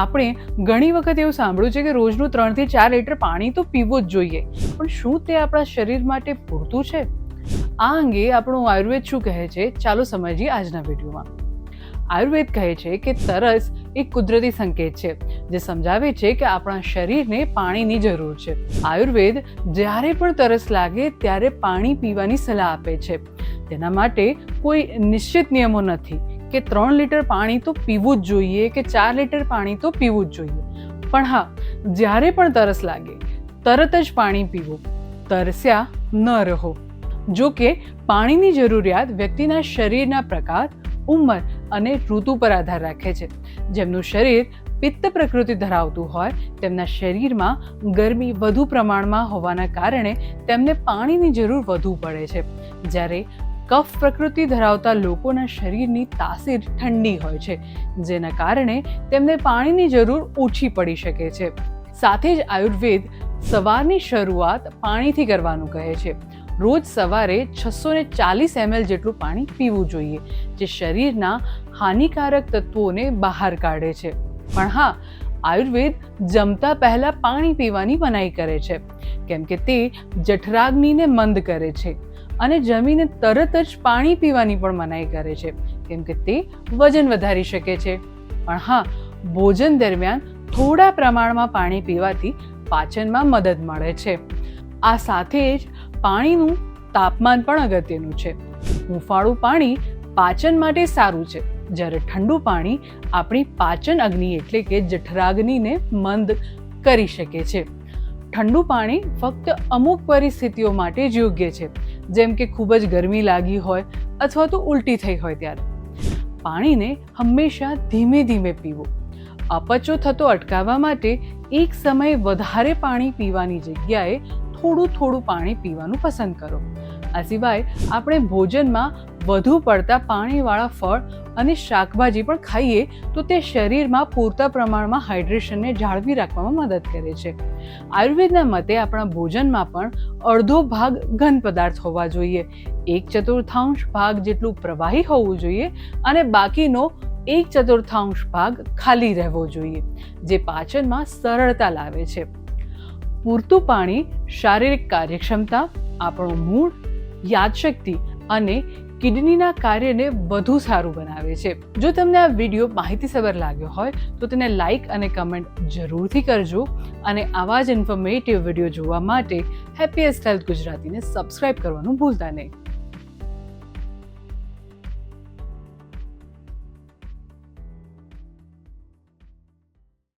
આપણે ઘણી વખત એવું સાંભળ્યું છે કે રોજનું ત્રણથી ચાર લીટર પાણી તો પીવું જ જોઈએ. પણ શું તે આપણા શરીર માટે પૂરતું છે? આ અંગે આપણું આયુર્વેદ શું કહે છે? ચાલો સમજીએ આજના વિડીયોમાં. આયુર્વેદ કહે છે કે તરસ એક કુદરતી સંકેત છે, જે સમજાવે છે કે આપણા શરીરને પાણીની જરૂર છે. આયુર્વેદ જ્યારે પણ તરસ લાગે ત્યારે પાણી પીવાની સલાહ આપે છે. તેના માટે કોઈ નિશ્ચિત નિયમો નથી. કે ત્રણ લીટર પાણી તો પીવું જ જોઈએ કે ચાર લીટર પાણી તો પીવું જ જોઈએ. પણ હા, જ્યારે પણ તરસ લાગે, તરત જ પાણી પીવું. તરસ્યા ન રહો. જો કે પાણીની જરૂરિયાત વ્યક્તિના શરીરના પ્રકાર ઉંમર અને ઋતુ પર આધાર રાખે છે. જેમનું શરીર પિત્ત પ્રકૃતિ ધરાવતું હોય, તેમના શરીરમાં ગરમી વધુ પ્રમાણમાં હોવાના કારણે તેમને પાણીની જરૂર વધુ પડે છે. જ્યારે કફ પ્રકૃતિ ધરાવતા લોકોના શરીરની તાસીર ઠંડી હોય છે, જેના કારણે તેમને પાણીની જરૂર ઓછી પડી શકે છે. સાથે જ આયુર્વેદ સવારની શરૂઆત પાણીથી કરવાનું કહે છે. રોજ સવારે છસો ને ચાલીસ એમએલ જેટલું પાણી પીવું જોઈએ, જે શરીરના હાનિકારક તત્વોને બહાર કાઢે છે. પણ હા આયુર્વેદ જમતા પહેલા પાણી પીવાની મનાઈ કરે છે. કેમ કે તે જઠરાગ્નિને મંદ કરે છે અને જમીને તરત જ પાણી પીવાની પણ મનાઈ કરે છે. કેમ કે તે વજન વધારી શકે છે. પણ હા, ભોજન દરમિયાન થોડા પ્રમાણમાં પાણી પીવાથી પાચનમાં મદદ મળે છે. આ સાથે જ પાણીનું તાપમાન પણ અગત્યનું છે. હુંફાળું પાણી પાચન માટે સારું છે. જ્યારે ઠંડુ પાણી આપણી પાચન અગ્નિ એટલે કે જઠરાગ્નિને મંદ કરી શકે છે. ઠંડુ પાણી ફક્ત અમુક પરિસ્થિતિઓ માટે જ યોગ્ય છે, જેમ કે ખૂબ જ ગરમી લાગી હોય અથવા તો ઉલટી થઈ હોય ત્યારે. પાણીને હંમેશા ધીમે ધીમે પીવું. અપચો થતો અટકાવવા માટે એક સમયે વધારે પાણી પીવાની જગ્યાએ થોડું થોડું પાણી પીવાનું પસંદ કરો. આ સિવાય આપણે ભોજનમાં વધુ પડતા પાણીવાળા ફળ અને શાકભાજી પણ ખાઈએ તો તે શરીરમાં પૂરતા પ્રમાણમાં હાઇડ્રેશનને જાળવી રાખવામાં મદદ કરે છે. આયુર્વેદના મતે આપણા ભોજનમાં પણ અડધો ભાગ ઘન પદાર્થ હોવા જોઈએ, એક ચતુર્થાંશ ભાગ જેટલું પ્રવાહી હોવું જોઈએ અને બાકીનો એક ચતુર્થાંશ ભાગ ખાલી રહેવો જોઈએ, જે પાચનમાં સરળતા લાવે છે. પૂરતું પાણી, શારીરિક કાર્યક્ષમતા, આપણો મૂડ યાદશક્તિ અને કિડનીના કાર્યને વધુ સારું બનાવે છે. જો તમને આ વીડિયો માહિતીસભર લાગ્યો હોય, તો તેને લાઈક અને કમેન્ટ જરૂરથી કરજો અને આવા જ ઇન્ફોર્મેટિવ વીડિયો જોવા માટે હેપીએસ્ટ હેલ્થ ગુજરાતીને સબસ્ક્રાઇબ કરવાનું ભૂલતા નહીં.